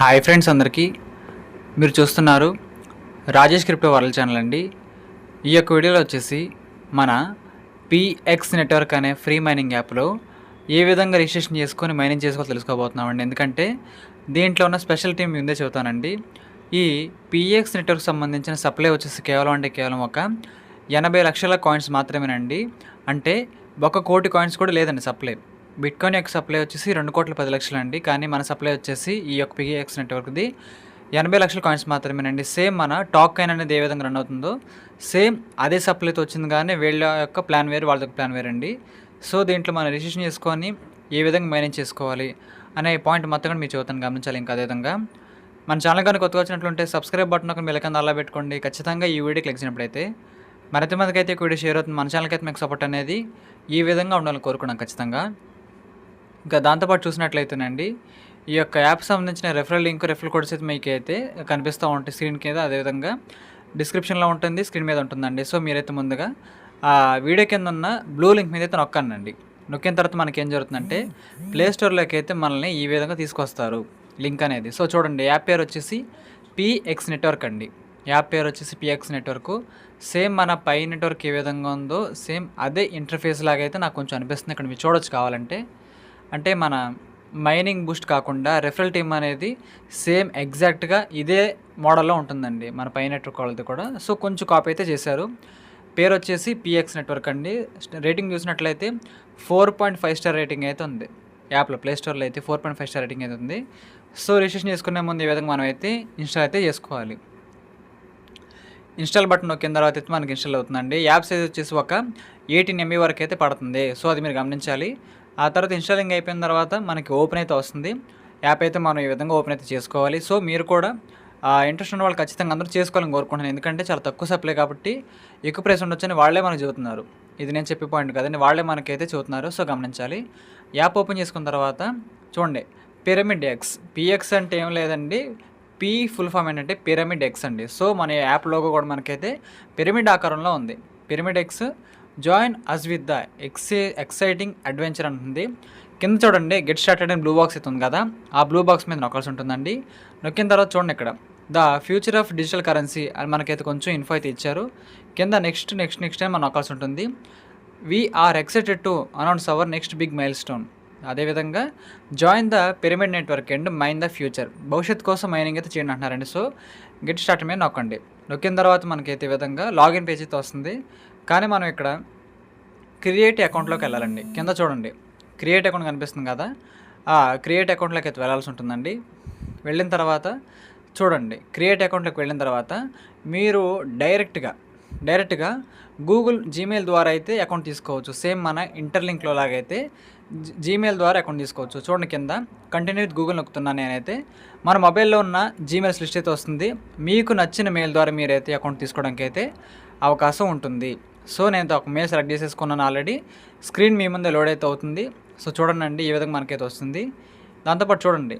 Hi friends అందరికీ. మీరు చూస్తున్నారు రాజేష్ క్రిప్టో వరల్డ్ ఛానల్ అండి. ఈ యొక్క వీడియోలో వచ్చేసి మన పిఎక్స్ నెట్వర్క్ అనే ఫ్రీ మైనింగ్ యాప్లో ఏ విధంగా రిజిస్ట్రేషన్ చేసుకొని మైనింగ్ చేసుకోవాలో తెలుసుకోబోతున్నామండి. ఎందుకంటే దీంట్లో ఉన్న స్పెషల్ టీం ముందే చెబుతానండి. ఈ పిఎక్స్ నెట్వర్క్ సంబంధించిన సప్లై వచ్చేసి కేవలం అంటే కేవలం ఒక ఎనభై లక్షల కాయిన్స్ మాత్రమేనండి. అంటే ఒక కోటి కాయిన్స్ కూడా లేదండి సప్లై. బిట్కాయిన్ యొక్క సప్లై వచ్చేసి రెండు కోట్ల పది లక్షలు అండి. కానీ మన సప్లై వచ్చేసి ఈ యొక్క పిఎక్స్ నెట్వర్క్ది ఎనభై లక్షల కాయిన్స్ మాత్రమేనండి. సేమ్ మన టాక్ కాయిన్ అనేది ఏ విధంగా రన్ అవుతుందో సేమ్ అదే సప్లైతో వచ్చింది కానీ వీళ్ళ యొక్క ప్లాన్ వేరు వాళ్ళ యొక్క ప్లాన్ వేరండి. సో దీంట్లో మనం రిజిస్ట్రేషన్ చేసుకొని ఏ విధంగా మేనేజ్ చేసుకోవాలి అనే పాయింట్ మొత్తం కూడా మీరు చూద్దాను గమనించాలి ఇంకా అదేవిధంగా మన ఛానల్ కానీ కొత్తగా వచ్చినట్లుంటే సబ్స్క్రైబ్ బటన్ ఒక మెలకంద అలా పెట్టుకోండి. ఖచ్చితంగా ఈ వీడియో క్లిక్ చేసినప్పుడైతే మరింత మందికి అయితే వీడియో షేర్ అవుతుంది. మన ఛానల్కి అయితే మీకు సపోర్ట్ అనేది ఈ విధంగా ఉండాలని కోరుకున్నాం ఖచ్చితంగా. ఇంకా దాంతోపాటు చూసినట్లయితేనండి ఈ యొక్క యాప్ సంబంధించిన రెఫరల్ లింక్ రెఫరల్ కోడ్స్ అయితే మీకు అయితే కనిపిస్తూ ఉంటాయి స్క్రీన్ కింద అదేవిధంగా డిస్క్రిప్షన్లో ఉంటుంది స్క్రీన్ మీద ఉంటుందండి. సో మీరైతే ముందుగా ఆ వీడియో కింద ఉన్న బ్లూ లింక్ మీద అయితే నొక్కండి నొక్కిన తర్వాత మనకి ఏం జరుగుతుందంటే ప్లే స్టోర్లోకి అయితే మనల్ని ఈ విధంగా తీసుకొస్తారు లింక్ అనేది. సో చూడండి యాప్ పేరు వచ్చేసి పిఎక్స్ నెట్వర్క్ అండి. యాప్ పేరు వచ్చేసి పిఎక్స్ నెట్వర్క్ సేమ్ మన పై నెట్వర్క్ ఏ విధంగా ఉందో సేమ్ అదే ఇంటర్ఫేస్ లాగా అయితే నాకు కొంచెం అనిపిస్తుంది. ఇక్కడ మీరు చూడొచ్చు కావాలంటే. అంటే మన మైనింగ్ బూస్ట్ కాకుండా రెఫరల్ టీమ్ అనేది సేమ్ ఎగ్జాక్ట్గా ఇదే మోడల్లో ఉంటుందండి మన పై నెట్వర్క్ వాళ్ళది కూడా. సో కొంచెం కాపీ అయితే చేశారు. పేరు వచ్చేసి పిఎక్స్ నెట్వర్క్ అండి. రేటింగ్ చూసినట్లయితే four point five star rating అయితే ఉంది. యాప్లో ప్లే స్టోర్లో అయితే four point five star rating అయితే ఉంది. సో రిజిస్ట్రేషన్ చేసుకునే ముందు ఈ విధంగా మనం అయితే ఇన్స్టాల్ అయితే చేసుకోవాలి. ఇన్స్టాల్ బటన్ నొక్కిన తర్వాత అయితే మనకి ఇన్స్టాల్ అవుతుందండి. యాప్ సైజ్ వచ్చేసి ఒక ఎయిటీన్ ఎంబీ వరకు అయితే పడుతుంది. సో అది మీరు గమనించాలి. ఆ తర్వాత ఇన్స్టాలింగ్ అయిపోయిన తర్వాత మనకి ఓపెన్ అయితే వస్తుంది. యాప్ అయితే మనం ఈ విధంగా ఓపెన్ అయితే చేసుకోవాలి. సో మీరు కూడా ఇంట్రెస్ట్ ఉన్న వాళ్ళు ఖచ్చితంగా అందరూ చేసుకోవాలని కోరుకుంటున్నాను. ఎందుకంటే చాలా తక్కువ సప్లై కాబట్టి ఎక్కువ ప్రైస్ ఉండొచ్చని వాళ్ళే మనకు చెబుతున్నారు. ఇది నేను చెప్పే పాయింట్ కదండి. వాళ్ళే మనకైతే చెబుతున్నారు. సో గమనించాలి. యాప్ ఓపెన్ చేసుకున్న తర్వాత చూడండి. పిరమిడ్ ఎక్స్ పిఎక్స్ అంటే ఏం లేదండి. పి ఫుల్ ఫామ్ ఏంటంటే పిరమిడ్ ఎక్స్ అండి. సో మన యాప్ లోగో కూడా మనకైతే పిరమిడ్ ఆకారంలో ఉంది. Pyramid X join us with the x exciting adventure అంటుంది కింద చూడండి గెట్ స్టార్టెడ్ అని బ్లూ బాక్స్ అయితే ఉంది కదా. ఆ బ్లూ బాక్స్ మీద నొక్కాల్సి ఉంటుందండి. నొక్కిన తర్వాత చూడండి ఇక్కడ. The future of digital currency అని మనకైతే కొంచెం ఇన్ఫో అయితే ఇచ్చారు. కింద నెక్స్ట్ నెక్స్ట్ నెక్స్ట్ టైం మనం నొక్కాల్సి ఉంటుంది. We're excited to announce our next big milestone అదేవిధంగా join the pyramid network and mine the future. భవిష్యత్ కోసం మైనింగ్ అయితే చేయండి అంటున్నారండి. సో గెట్ స్టార్ట్ మీద నొక్కండి. నొక్కిన తర్వాత మనకైతే ఈ విధంగా లాగిన్ పేజ్ అయితే వస్తుంది. కానీ మనం ఇక్కడ క్రియేట్ అకౌంట్లోకి వెళ్ళాలండి. కింద చూడండి. క్రియేట్ అకౌంట్ కనిపిస్తుంది కదా. ఆ క్రియేట్ అకౌంట్లోకి అయితే వెళ్ళాల్సి ఉంటుందండి. వెళ్ళిన తర్వాత చూడండి. క్రియేట్ అకౌంట్లోకి వెళ్ళిన తర్వాత మీరు డైరెక్ట్గా డైరెక్ట్గా గూగుల్ జీమెయిల్ ద్వారా అయితే అకౌంట్ తీసుకోవచ్చు. సేమ్ మన ఇంటర్లింక్లో లాగైతే జీమెయిల్ ద్వారా అకౌంట్ తీసుకోవచ్చు. చూడండి కింద. కంటిన్యూ విత్ గూగుల్ నొక్కుతున్నాను నేనైతే. మన మొబైల్లో ఉన్న జీమెయిల్స్ లిస్ట్ అయితే వస్తుంది. మీకు నచ్చిన మెయిల్ ద్వారా మీరైతే అకౌంట్ తీసుకోవడానికి అయితే అవకాశం ఉంటుంది. సో నేను ఒక మెయిల్ సెలెక్ట్ చేసేసుకున్నాను ఆల్రెడీ స్క్రీన్ మీ ముందే లోడ్ అయితే అవుతుంది. సో చూడండి ఈ విధంగా మనకైతే వస్తుంది. దాంతోపాటు చూడండి.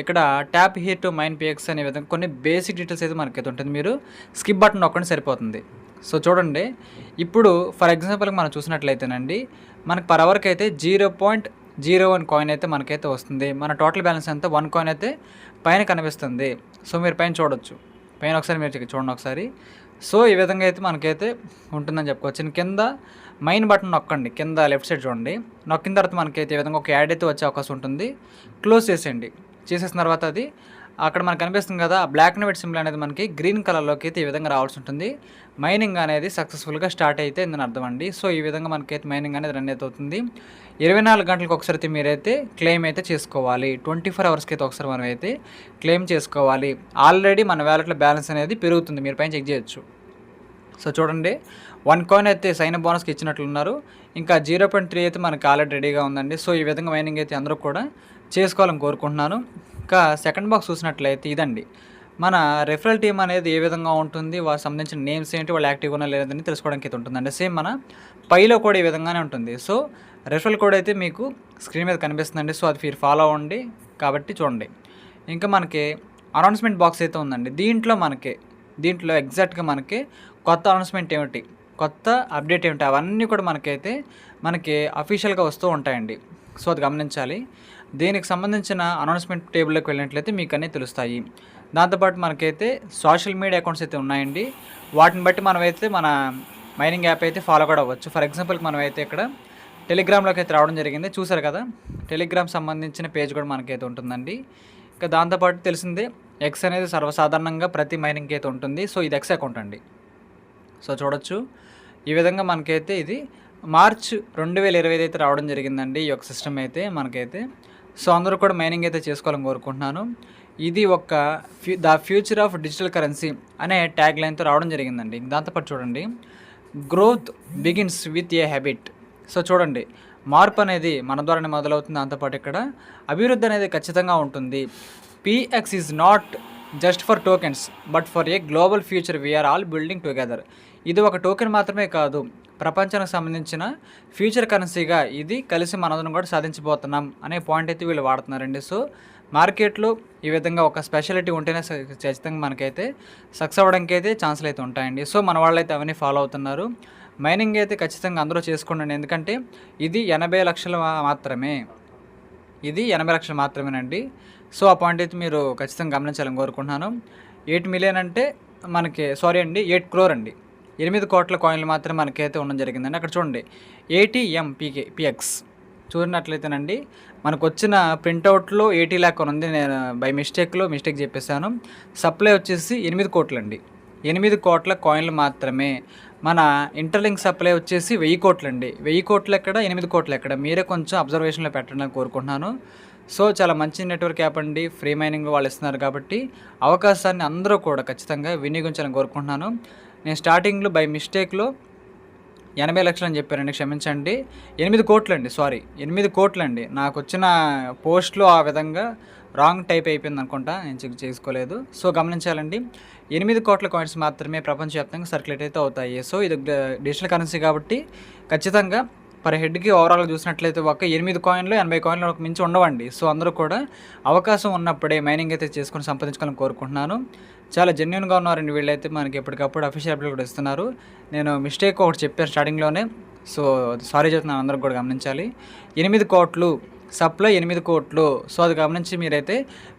ఇక్కడ tap here to mine PX అనే విధంగా కొన్ని బేసిక్ డీటెయిల్స్ అయితే మనకైతే ఉంటుంది. మీరు స్కిప్ బటన్ నొక్కండి సరిపోతుంది. సో చూడండి. ఇప్పుడు ఫర్ ఎగ్జాంపుల్కి మనం చూసినట్లయితేనండి మనకు పర్ అవర్కి అయితే zero point zero one coin అయితే మనకైతే వస్తుంది. మన టోటల్ బ్యాలెన్స్ అంతా వన్ కాయిన్ అయితే పైన కనిపిస్తుంది. సో మీరు పైన చూడొచ్చు. పైన ఒకసారి మీరు చూడండి ఒకసారి. సో ఈ విధంగా అయితే మనకైతే ఉంటుందని చెప్పుకోవచ్చు. కింద మైన్ బటన్ నొక్కండి. కింద లెఫ్ట్ సైడ్ చూడండి. నొక్కిన తర్వాత మనకైతే ఈ విధంగా ఒక యాడ్ అయితే వచ్చే అవకాశం ఉంటుంది. క్లోజ్ చేసేయండి. చేసేసిన తర్వాత అది అక్కడ మనకు కనిపిస్తుంది కదా బ్లాక్ అండ్ వైట్ సింబల్ అనేది మనకి గ్రీన్ కలర్లోకి అయితే ఈ విధంగా రావాల్సి ఉంటుంది. మైనింగ్ అనేది సక్సెస్ఫుల్గా స్టార్ట్ అయితే ఇందని అర్థం అండి. సో ఈ విధంగా మనకైతే మైనింగ్ అనేది రన్ అయితే అవుతుంది. ఇరవై నాలుగు గంటలకు ఒకసారి అయితే మీరైతే క్లెయిమ్ అయితే చేసుకోవాలి. ట్వంటీ ఫోర్ అవర్స్కి అయితే ఒకసారి మనం అయితే క్లెయిమ్ చేసుకోవాలి. ఆల్రెడీ మన వ్యాలెట్లో బ్యాలెన్స్ అనేది పెరుగుతుంది. మీరు పైన చెక్ చేయొచ్చు. సో చూడండి. వన్ కాయిన్ అయితే సైన్ బోనస్కి ఇచ్చినట్లున్నారు ఇంకా జీరో పాయింట్ త్రీ అయితే మనకి ఆల్రెడీ రెడీగా ఉందండి. సో ఈ విధంగా మైనింగ్ అయితే అందరూ కూడా చేసుకోవాలని కోరుకుంటున్నాను. ఇంకా సెకండ్ బాక్స్ చూసినట్లయితే ఇదండి. మన రెఫరల్ టీమ్ అనేది ఏ విధంగా ఉంటుంది వాళ్ళకి సంబంధించిన నేమ్స్ ఏంటి వాళ్ళు యాక్టివ్గా ఉన్నా లేదని తెలుసుకోవడానికి అయితే ఉంటుందండి. సేమ్ మన పైలో కూడా ఈ విధంగానే ఉంటుంది. సో రెఫరల్ కోడ్ అయితే మీకు స్క్రీన్ మీద కనిపిస్తుందండి. సో అది మీరు ఫాలో అవ్వండి. కాబట్టి చూడండి. ఇంకా మనకి అనౌన్స్మెంట్ బాక్స్ అయితే ఉందండి. దీంట్లో మనకి దీంట్లో ఎగ్జాక్ట్గా మనకి కొత్త అనౌన్స్మెంట్ ఏమిటి కొత్త అప్డేట్ ఏమిటి అవన్నీ కూడా మనకైతే మనకి అఫీషియల్గా వస్తూ ఉంటాయండి. సో అది గమనించాలి. దీనికి సంబంధించిన అనౌన్స్మెంట్ టేబుల్లోకి వెళ్ళినట్లయితే మీకు అన్నీ తెలుస్తాయి. దాంతోపాటు మనకైతే సోషల్ మీడియా అకౌంట్స్ అయితే ఉన్నాయండి. వాటిని బట్టి మనమైతే మన మైనింగ్ యాప్ అయితే ఫాలో కూడా అవ్వచ్చు. ఫర్ ఎగ్జాంపుల్కి మనమైతే ఇక్కడ టెలిగ్రామ్లోకి అయితే రావడం జరిగింది. చూసారు కదా? టెలిగ్రామ్ సంబంధించిన పేజ్ కూడా మనకైతే ఉంటుందండి. ఇంకా దాంతోపాటు తెలిసిందే ఎక్స్ అనేది సర్వసాధారణంగా ప్రతి మైనింగ్కి అయితే ఉంటుంది. సో ఇది ఎక్స్ అకౌంట్ అండి. సో చూడొచ్చు. ఈ విధంగా మనకైతే ఇది మార్చ్ రెండు వేల ఇరవై అయితే రావడం జరిగిందండి. ఈ యొక్క సిస్టమ్ అయితే మనకైతే సో అందరూ కూడా మైనింగ్ అయితే చేసుకోవాలని కోరుకుంటున్నాను. ఇది ఒక few the future of digital currency అనే ట్యాగ్ లైన్తో రావడం జరిగిందండి. దాంతోపాటు చూడండి. Growth begins with a habit. So చూడండి. మార్పు అనేది మన ద్వారానే మొదలవుతుంది. దాంతోపాటు ఇక్కడ అభివృద్ధి అనేది ఖచ్చితంగా ఉంటుంది. PX is not just for tokens but for a global future we're all building together ఇది ఒక టోకెన్ మాత్రమే కాదు. ప్రపంచానికి సంబంధించిన ఫ్యూచర్ కరెన్సీగా ఇది కలిసి మనదను కూడా సాధించబోతున్నాం అనే పాయింట్ అయితే వీళ్ళు వాడుతున్నారండి. సో మార్కెట్లో ఈ విధంగా ఒక స్పెషాలిటీ ఉంటేనే ఖచ్చితంగా మనకైతే సక్సెస్ అవ్వడానికి అయితే ఛాన్సులు అయితే ఉంటాయండి. సో మన వాళ్ళైతే అవన్నీ ఫాలో అవుతున్నారు. మైనింగ్ అయితే ఖచ్చితంగా అందరూ చేసుకోండి. ఎందుకంటే ఇది ఎనభై లక్షలు మాత్రమే. ఇది ఎనభై లక్షలు మాత్రమేనండి. సో ఆ పాయింట్ అయితే మీరు ఖచ్చితంగా గమనించాలని కోరుకుంటున్నాను. ఎయిట్ మిలియన్ అంటే మనకి సారీ అండి ఎయిట్ క్రోర్ అండి. ఎనిమిది కోట్ల కాయిన్లు మాత్రమే మనకైతే ఉండడం జరిగిందండి. అక్కడ చూడండి ఏటీఎం పీకే పిఎక్స్ చూసినట్లయితేనండి మనకు వచ్చిన ప్రింట్అవుట్లో ఎయిటీ ల్యాక్ అని ఉంది. నేను బై మిస్టేక్లో మిస్టేక్ చెప్పేశాను. సప్లై వచ్చేసి ఎనిమిది కోట్లండి. ఎనిమిది కోట్ల కాయిన్లు మాత్రమే. మన ఇంటర్లింక్ సప్లై వచ్చేసి వెయ్యి కోట్లు అండి వెయ్యి కోట్లు ఎక్కడ ఎనిమిది కోట్లు ఎక్కడ మీరే కొంచెం అబ్జర్వేషన్లో పెట్టడం కోరుకుంటున్నాను. సో చాలా మంచి నెట్వర్క్ యాప్ అండి. ఫ్రీ మైనింగ్ వాళ్ళు ఇస్తున్నారు కాబట్టి అవకాశాన్ని అందరూ కూడా ఖచ్చితంగా వినియోగించాలని కోరుకుంటున్నాను. నేను స్టార్టింగ్లో బై మిస్టేక్లో ఎనభై లక్షలు అని చెప్పారండి క్షమించండి. ఎనిమిది కోట్లు అండి సారీ ఎనిమిది కోట్లు అండి నాకు వచ్చిన పోస్ట్లో ఆ విధంగా రాంగ్ టైప్ అయిపోయింది అనుకుంటా నేను చెక్ చేసుకోలేదు. సో గమనించాలండి ఎనిమిది కోట్ల కాయిన్స్ మాత్రమే ప్రపంచవ్యాప్తంగా సర్క్యులేట్ అయితే అవుతాయి. సో ఇది డిజిటల్ కరెన్సీ కాబట్టి ఖచ్చితంగా పర్ హెడ్కి ఓవరాల్గా చూసినట్లయితే ఒక ఎనిమిది కాయిన్లు ఎనభై కాయిన్లు మించి ఉండవండి. సో అందరూ కూడా అవకాశం ఉన్నప్పుడే మైనింగ్ అయితే చేసుకొని సంపాదించుకోవాలని కోరుకుంటున్నాను. చాలా జెన్యున్గా ఉన్నారండి వీళ్ళైతే. మనకి ఎప్పటికప్పుడు అఫీషియల్ అప్డేట్ కూడా ఇస్తున్నారు. నేను మిస్టేక్ ఒకటి చెప్పాను స్టార్టింగ్లోనే సో సారీ చెప్తున్నాను అందరికి కూడా గమనించాలి. ఎనిమిది కోట్లు సప్లై ఎనిమిది కోట్లు. సో అది గమనించి మీరైతే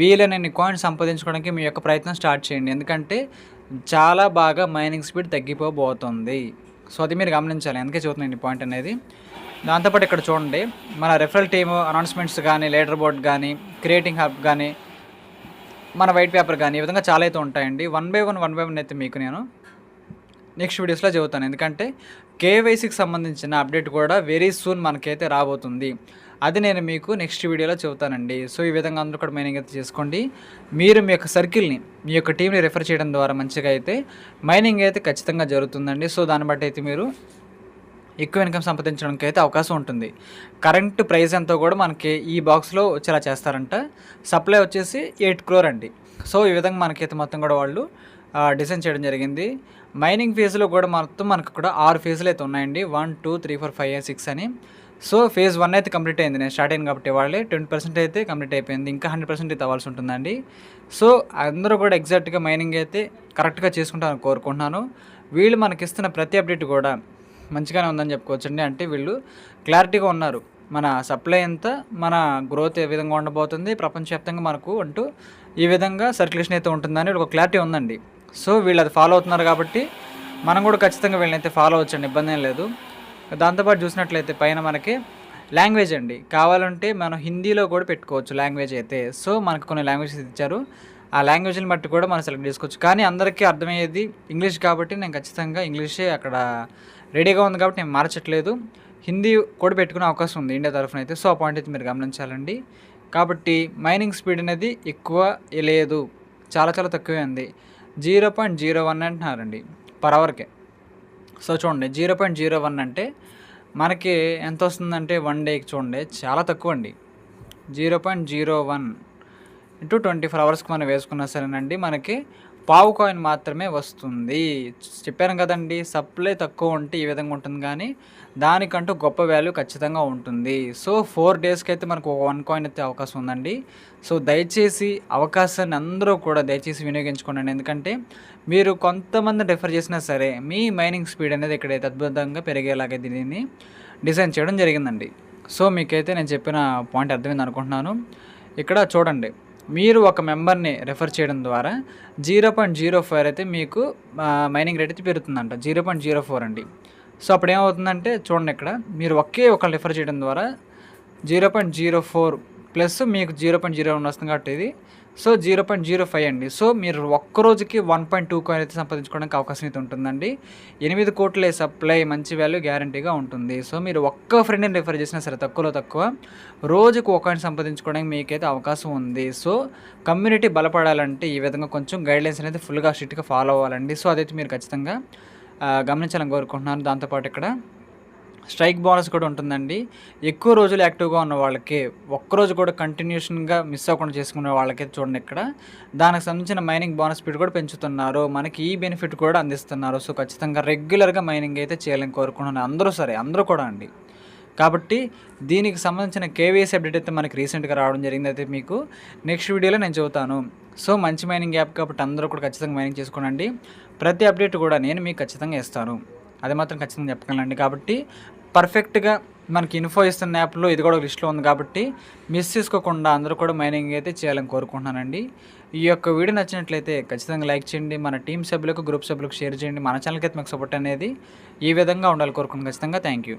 వీలైనన్ని కాయిన్స్ సంపాదించుకోవడానికి మీ యొక్క ప్రయత్నం స్టార్ట్ చేయండి. ఎందుకంటే చాలా బాగా మైనింగ్ స్పీడ్ తగ్గిపోబోతుంది. సో అది మీరు గమనించాలి. అందుకే చూస్తున్నాను ఈ పాయింట్ అనేది. దాంతోపాటు ఇక్కడ చూడండి మన రెఫరల్ టీమ్ అనౌన్స్మెంట్స్ కానీ లీడర్ బోర్డ్ కానీ క్రియేటింగ్ హబ్ కానీ మన వైట్ పేపర్ కానీ ఈ విధంగా చాలా అయితే ఉంటాయండి. One by one one by one అయితే మీకు నేను నెక్స్ట్ వీడియోస్లో చెబుతాను. ఎందుకంటే కేవైసీకి సంబంధించిన అప్డేట్ కూడా వెరీ సూన్ మనకైతే రాబోతుంది. అది నేను మీకు నెక్స్ట్ వీడియోలో చెబుతానండి. సో ఈ విధంగా అందరూ కూడా మైనింగ్ అయితే చేసుకోండి. మీరు మీ యొక్క సర్కిల్ని మీ యొక్క టీంని రెఫర్ చేయడం ద్వారా మంచిగా అయితే మైనింగ్ అయితే ఖచ్చితంగా జరుగుతుందండి. సో దాన్ని బట్టి అయితే మీరు ఎక్కువ ఇన్కమ్ సంపాదించడానికి అయితే అవకాశం ఉంటుంది. కరెంట్ ప్రైస్ ఎంతో కూడా మనకి ఈ బాక్స్లో వచ్చేలా చేస్తారంట. సప్లై వచ్చేసి ఎయిట్ క్రోర్ అండి. సో ఈ విధంగా మనకైతే మొత్తం కూడా వాళ్ళు డిజైన్ చేయడం జరిగింది. మైనింగ్ ఫేజ్లో కూడా మొత్తం మనకు కూడా ఆరు ఫేజ్లు అయితే ఉన్నాయండి. One two three four five six అని. సో ఫేజ్ వన్ అయితే కంప్లీట్ అయింది. నేను స్టార్ట్ అయింది కాబట్టి వాళ్ళే ట్వంటీ పర్సెంట్ అయితే కంప్లీట్ అయిపోయింది. ఇంకా హండ్రెడ్ పర్సెంట్ అయితే అవ్వాల్సి ఉంటుందండి. సో అందరూ కూడా ఎగ్జాక్ట్గా మైనింగ్ అయితే కరెక్ట్గా చేసుకుంటారని కోరుకుంటున్నాను. వీళ్ళు మనకి ఇస్తున్న ప్రతి అప్డేట్ కూడా మంచిగానే ఉందని చెప్పుకోవచ్చండి. అంటే వీళ్ళు క్లారిటీగా ఉన్నారు. మన సప్లై ఎంత మన గ్రోత్ ఏ విధంగా ఉండబోతుంది ప్రపంచవ్యాప్తంగా మనకు అంటూ ఈ విధంగా సర్క్యులేషన్ అయితే ఉంటుందని ఒక క్లారిటీ ఉందండి. సో వీళ్ళు అది ఫాలో అవుతున్నారు కాబట్టి మనం కూడా ఖచ్చితంగా వీళ్ళనైతే ఫాలో అవ్వచ్చండి. ఇబ్బంది ఏం లేదు. దాంతోపాటు చూసినట్లయితే పైన మనకి లాంగ్వేజ్ అండి. కావాలంటే మనం హిందీలో కూడా పెట్టుకోవచ్చు లాంగ్వేజ్ అయితే. సో మనకు కొన్ని లాంగ్వేజెస్ ఇచ్చారు. ఆ లాంగ్వేజ్ని బట్టి కూడా మనం సెలెక్ట్ చేసుకోవచ్చు. కానీ అందరికీ అర్థమయ్యేది ఇంగ్లీష్ కాబట్టి నేను ఖచ్చితంగా ఇంగ్లీషే అక్కడ రెడీగా ఉంది కాబట్టి నేను మార్చట్లేదు. హిందీ కూడా పెట్టుకునే అవకాశం ఉంది ఇండియా తరఫున అయితే. సో ఆ పాయింట్ అయితే మీరు గమనించాలండి. కాబట్టి మైనింగ్ స్పీడ్ అనేది ఎక్కువ లేదు. చాలా చాలా తక్కువే ఉంది. జీరో పాయింట్ జీరో వన్ అంటున్నారండి. పర్ అవర్కే. సో చూడండి జీరో పాయింట్ జీరో వన్ అంటే మనకి ఎంత వస్తుందంటే వన్ డేకి చూడండి చాలా తక్కువ అండి zero point zero one into twenty four అవర్స్కి మనం వేసుకున్నా సరేనండి మనకి పావు కాయిన్ మాత్రమే వస్తుంది. చెప్పాను కదండి సప్లై తక్కువ ఉంటే ఈ విధంగా ఉంటుంది కానీ దానికంటూ గొప్ప వాల్యూ ఖచ్చితంగా ఉంటుంది. సో ఫోర్ డేస్కి అయితే మనకు ఒక వన్ కాయిన్ అయితే అవకాశం ఉందండి. సో దయచేసి అవకాశాన్ని అందరూ కూడా దయచేసి వినియోగించుకోండి ఎందుకంటే మీరు కొంతమంది రిఫర్ చేసినా సరే మీ మైనింగ్ స్పీడ్ అనేది ఇక్కడైతే అద్భుతంగా పెరిగేలాగా దీనిని డిజైన్ చేయడం జరిగిందండి. సో మీకైతే నేను చెప్పిన పాయింట్ అర్థమైంది అనుకుంటున్నాను. ఇక్కడ చూడండి. మీరు ఒక మెంబర్ని రెఫర్ చేయడం ద్వారా జీరో పాయింట్ జీరో ఫోర్ అయితే మీకు మైనింగ్ రేట్ అయితే పెరుగుతుందంట. జీరో పాయింట్ జీరో ఫోర్ అండి. సో అప్పుడు ఏమవుతుందంటే చూడండి ఇక్కడ మీరు ఒకే ఒకళ్ళు రెఫర్ చేయడం ద్వారా zero point zero four plus మీకు జీరో పాయింట్ జీరో వన్ వస్తుంది కాబట్టి ఇది so zero point zero five అండి. సో మీరు ఒక్క రోజుకి వన్ పాయింట్ టూ కాయిన్ అయితే సంపాదించుకోవడానికి అవకాశం అయితే ఉంటుందండి. ఎనిమిది కోట్లే సప్లై మంచి వాల్యూ గ్యారంటీగా ఉంటుంది. సో మీరు ఒక్క ఫ్రెండ్ని రిఫర్ చేసినా సరే తక్కువలో తక్కువ రోజుకు ఒక కాయిన్ సంపాదించుకోవడానికి మీకైతే అవకాశం ఉంది. సో కమ్యూనిటీ బలపడాలంటే ఈ విధంగా కొంచెం గైడ్లైన్స్ అనేది ఫుల్గా స్ట్రిక్ట్గా ఫాలో అవ్వాలండి. సో అదైతే మీరు ఖచ్చితంగా గమనించాలని కోరుకుంటున్నాను. దాంతోపాటు ఇక్కడ స్ట్రైక్ బోనస్ కూడా ఉంటుందండి. ఎక్కువ రోజులు యాక్టివ్గా ఉన్న వాళ్ళకి ఒక్కరోజు కూడా కంటిన్యూషన్గా మిస్ అవ్వకుండా చేసుకునే వాళ్ళకి చూడండి ఇక్కడ. దానికి సంబంధించిన మైనింగ్ బోనస్ స్పీడ్ కూడా పెంచుతున్నారు. మనకి ఈ బెనిఫిట్ కూడా అందిస్తున్నారు. సో ఖచ్చితంగా రెగ్యులర్గా మైనింగ్ అయితే చేయాలని కోరుకుంటున్నాను. అందరూ సరే అందరూ కూడా అండి. కాబట్టి దీనికి సంబంధించిన కేవీఎస్ అప్డేట్ అయితే మనకి రీసెంట్గా రావడం జరిగింది అయితే మీకు. నెక్స్ట్ వీడియోలో నేను చెబుతాను. సో మంచి మైనింగ్ యాప్ కాబట్టి అందరూ కూడా ఖచ్చితంగా మైనింగ్ చేసుకోనండి ప్రతి అప్డేట్ కూడా నేను మీకు ఖచ్చితంగా ఇస్తాను. అది మాత్రం ఖచ్చితంగా చెప్పగలండి కాబట్టి పర్ఫెక్ట్గా మనకి ఇన్ఫో ఇస్తున్న యాప్లో ఇది కూడా లిస్ట్లో ఉంది కాబట్టి మిస్ చేసుకోకుండా అందరూ కూడా మైనింగ్ అయితే చేయాలని కోరుకుంటున్నానండి. ఈ యొక్క వీడియో నచ్చినట్లయితే ఖచ్చితంగా లైక్ చేయండి. మన టీం సభ్యులకు గ్రూప్ సభ్యులకు షేర్ చేయండి. మన ఛానల్కి అయితే మీకు సపోర్ట్ అనేది ఈ విధంగా ఉండాలి కోరుకుంటున్నాను. ఖచ్చితంగా థ్యాంక్ యూ